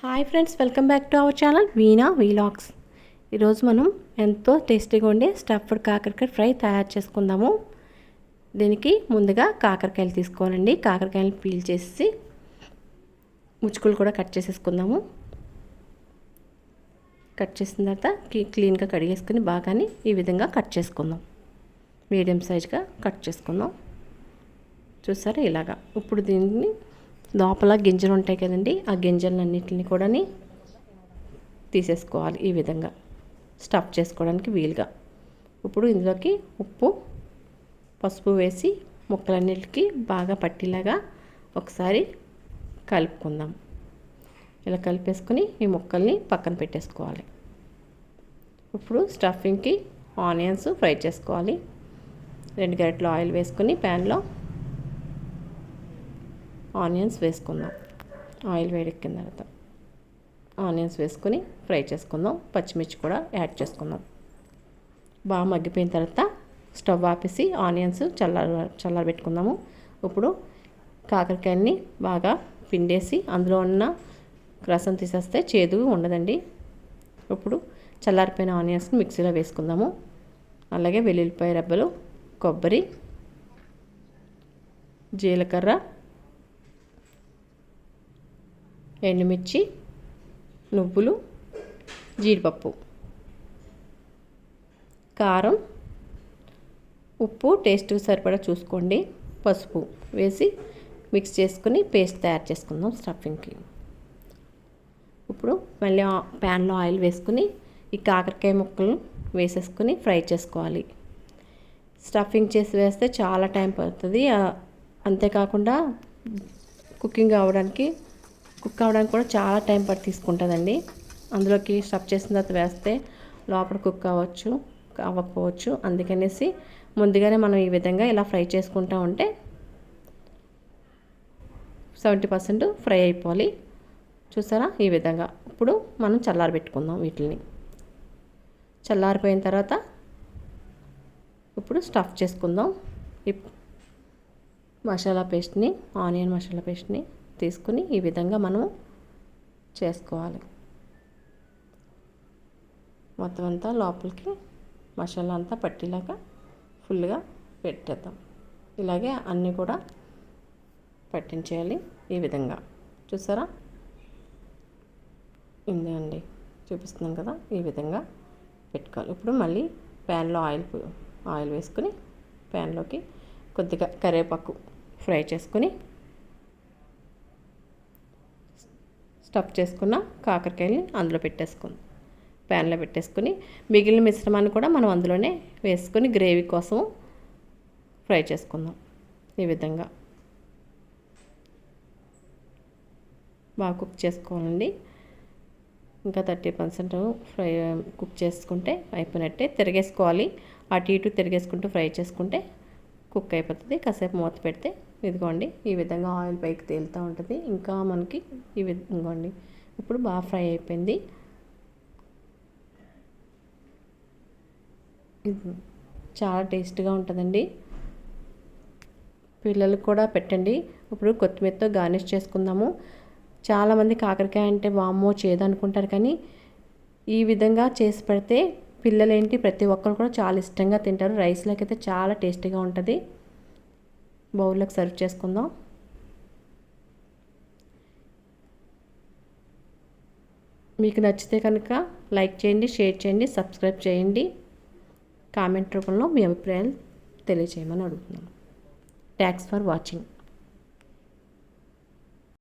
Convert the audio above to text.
Hi friends welcome back to our channel Veena vlogs ఈరోజు మనం ఎంతో టేస్టీగా ఉండే స్టఫ్డ్ కాకరకాయ ఫ్రై తయారు చేసుకుందాము. దీనికి ముందుగా కాకరకాయలు తీసుకోవాలండి. కాకరకాయలు పీల్ చేసి ముచ్చుకులు కూడా కట్ చేసేసుకుందాము. కట్ చేసిన తర్వాత క్లీన్గా కడిగేసుకుని బాగాని ఈ విధంగా కట్ చేసుకుందాం. మీడియం సైజ్గా కట్ చేసుకుందాం. చూసారా ఇలాగా. ఇప్పుడు దీన్ని లోపల గింజలు ఉంటాయి కదండి ఆ గింజలన్నింటిని కూడా తీసేసుకోవాలి ఈ విధంగా. స్టఫ్ చేసుకోవడానికి వీలుగా. ఇప్పుడు ఇందులోకి ఉప్పు పసుపు వేసి ముక్కలన్నిటికీ బాగా పట్టేలాగా ఒకసారి కలుపుకుందాం. ఇలా కలిపేసుకుని ఈ ముక్కల్ని పక్కన పెట్టేసుకోవాలి. ఇప్పుడు స్టఫింగ్కి ఆనియన్స్ ఫ్రై చేసుకోవాలి. రెండు గరిటలు ఆయిల్ వేసుకొని ప్యాన్లో ఆనియన్స్ వేసుకుందాం. ఆయిల్ వేడెక్కిన తర్వాత ఆనియన్స్ వేసుకొని ఫ్రై చేసుకుందాం. పచ్చిమిర్చి కూడా యాడ్ చేసుకుందాం. బాగా మగ్గిపోయిన తర్వాత స్టవ్ ఆపేసి ఆనియన్స్ చల్లార చల్లారబెట్టుకుందాము. ఇప్పుడు కాకరకాయని బాగా పిండేసి అందులో ఉన్న రసం తీసేస్తే చేదు ఉండదండి. ఇప్పుడు చల్లారిపోయిన ఆనియన్స్ని మిక్సీలో వేసుకుందాము. అలాగే వెల్లుల్లిపాయ రెబ్బలు కొబ్బరి జీలకర్ర ఎండుమిర్చి నువ్వులు జీడిపప్పు. కారం ఉప్పు టేస్ట్ సరిపడా చూసుకోండి. పసుపు వేసి మిక్స్ చేసుకుని పేస్ట్ తయారు చేసుకుందాం స్టఫింగ్కి. ఇప్పుడు మళ్ళీ ప్యాన్లో ఆయిల్ వేసుకుని ఈ కాకరకాయ ముక్కలు వేసేసుకుని ఫ్రై చేసుకోవాలి. స్టఫింగ్ చేసి వేస్తే చాలా టైం పడుతుంది. అంతేకాకుండా కుకింగ్ అవ్వడానికి కుక్ అవ్వడానికి కూడా చాలా టైం పట్టి తీసుకుంటుందండి. అందులోకి స్టఫ్ చేసిన తర్వాత వేస్తే లోపల కుక్ అవ్వచ్చు అవ్వకపోవచ్చు అందుకనేసి ముందుగానే మనం ఈ విధంగా ఇలా ఫ్రై చేసుకుంటూ ఉంటే సెవెంటీ పర్సెంట్ ఫ్రై అయిపోవాలి. చూసారా? ఈ విధంగా. ఇప్పుడు మనం చల్లారబెట్టుకుందాం వీటిని చల్లారిపోయిన తర్వాత ఇప్పుడు స్టఫ్ చేసుకుందాం. మసాలా పేస్ట్ని ఆనియన్ మసాలా పేస్ట్ని తీసుకుని ఈ విధంగా మనము చేసుకోవాలి. మొత్తం అంతా లోపలికి మసాలా అంతా పట్టేలాగా ఫుల్గా పెట్టేద్దాం. ఇలాగే అన్నీ కూడా పట్టించేయాలి ఈ విధంగా. చూసారా? ఇందే అండి. చూపిస్తున్నాం కదా ఈ విధంగా పెట్టుకోవాలి. ఇప్పుడు మళ్ళీ ప్యాన్లో ఆయిల్ ఆయిల్ వేసుకొని ప్యాన్లోకి కొద్దిగా కరివేపాకు ఫ్రై చేసుకొని స్టఫ్ చేసుకున్న కాకరకాయని అందులో పెట్టేసుకుందాం. ప్యాన్లో పెట్టేసుకుని మిగిలిన మిశ్రమాన్ని కూడా మనం అందులోనే వేసుకొని గ్రేవీ కోసం ఫ్రై చేసుకుందాం ఈ విధంగా. బాగా కుక్ చేసుకోవాలండి. ఇంకా థర్టీ పర్సెంట్ ఫ్రై కుక్ చేసుకుంటే అయిపోయినట్టే తిరిగేసుకోవాలి. అటు ఇటు తిరిగేసుకుంటూ ఫ్రై చేసుకుంటే కుక్ అయిపోతుంది. కాసేపు మూత పెడితే ఇదిగోండి ఈ విధంగా ఆయిల్ పైకి తేలుతూ ఉంటుంది. ఇంకా మనకి ఈ విధంగా ఇప్పుడు బాగా ఫ్రై అయిపోయింది. చాలా టేస్ట్గా ఉంటుందండి. పిల్లలకు కూడా పెట్టండి. ఇప్పుడు కొత్తిమీరతో గార్నిష్ చేసుకుందాము. చాలామంది కాకరకాయ అంటే వామ్మో చేదనుకుంటారు కానీ ఈ విధంగా చేసి పెడితే పిల్లలేంటి? ప్రతి ఒక్కరు కూడా చాలా ఇష్టంగా తింటారు. రైస్లోకి అయితే చాలా టేస్టీగా ఉంటుంది. బౌల్లోకి సర్వ్ చేసుకుందాం. మీకు నచ్చితే కనుక లైక్ చేయండి షేర్ చేయండి సబ్స్క్రైబ్ చేయండి. కామెంట్ రూపంలో మీ అభిప్రాయాలు తెలియజేయమని అడుగుతున్నాను. Thanks for watching